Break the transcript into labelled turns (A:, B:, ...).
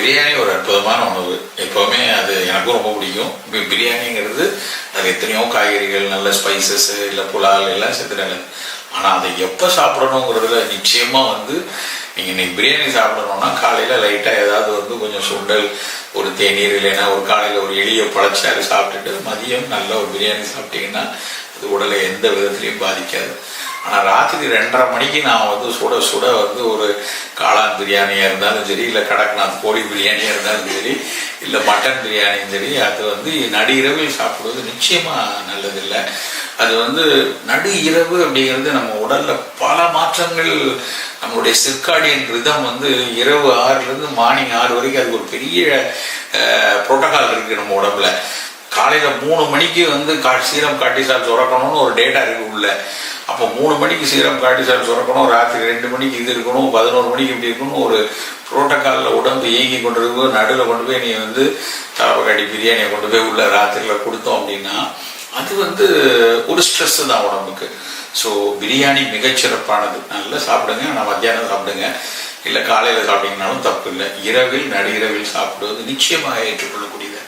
A: பிரியாணி ஒரு அற்புதமான உணவு. எப்போவுமே அது எனக்கும் ரொம்ப பிடிக்கும். பிரியாணிங்கிறது அது எத்தனையோ காய்கறிகள் நல்ல ஸ்பைசஸ் இல்லை புலால் எல்லாம் சேர்த்து நல்லது ஆனால் அதை எப்போ சாப்பிடணுங்கிறதுல நிச்சயமாக வந்து நீங்கள் இன்னைக்கு பிரியாணி சாப்பிடணும்னா காலையில் லைட்டாக ஏதாவது வந்து கொஞ்சம் சுண்டல் ஒரு தேநீர் இல்லைன்னா ஒரு காலையில் ஒரு எளிய பழச்சாறு சாப்பிட்டுட்டு மதியம் நல்ல ஒரு பிரியாணி சாப்பிட்டீங்கன்னா அது உடலை எந்த விதத்துலையும் பாதிக்காது. ஆனால் ராத்திரி ரெண்டரை மணிக்கு நான் வந்து சுட சுட வந்து ஒரு காளான் பிரியாணியாக இருந்தாலும் சரி இல்லை கடக்நாத் கோழி பிரியாணியாக இருந்தாலும் சரி இல்லை மட்டன் பிரியாணியும் சரி அது வந்து நடு இரவில் சாப்பிடுவது நிச்சயமாக நல்லதில்லை. அது வந்து நடு இரவு அப்படிங்கிறது நம்ம உடலில் பல மாற்றங்கள் நம்மளுடைய சிற்காடியன் ரிதம் வந்து இரவு ஆறுலேருந்து மார்னிங் ஆறு வரைக்கும் அது ஒரு பெரிய புரோட்டோகால் இருக்குது நம்ம உடம்புல. காலையில் மூணு மணிக்கு வந்து கா சீரம் காட்டிசால் சுரக்கணும்னு ஒரு டேட்டா இருக்குது உள்ள. அப்போ மூணு மணிக்கு சீரம் காட்டிசால் சுரக்கணும் ராத்திரி ரெண்டு மணிக்கு இது இருக்கணும் பதினோரு மணிக்கு இப்படி இருக்கணும் ஒரு புரோட்டோக்காலில் உடம்பு இயங்கி கொண்டு இருக்கும் நடுவில் கொண்டு போய் நீ வந்து தலப்பக்காட்டி பிரியாணியை கொண்டு போய் உள்ள ராத்திரியில் கொடுத்தோம் அப்படின்னா அது வந்து ஒரு ஸ்ட்ரெஸ் தான் உடம்புக்கு. ஸோ பிரியாணி மிகச்சிறப்பானது. நல்லா சாப்பிடுங்க. ஆனால் மத்தியானம் சாப்பிடுங்க. இல்லை காலையில் சாப்பிட்டீங்கனாலும் தப்பு இல்லை. இரவில் நடு இரவில் சாப்பிடுவது நிச்சயமாக ஏற்றுக்கொள்ளக்கூடியது.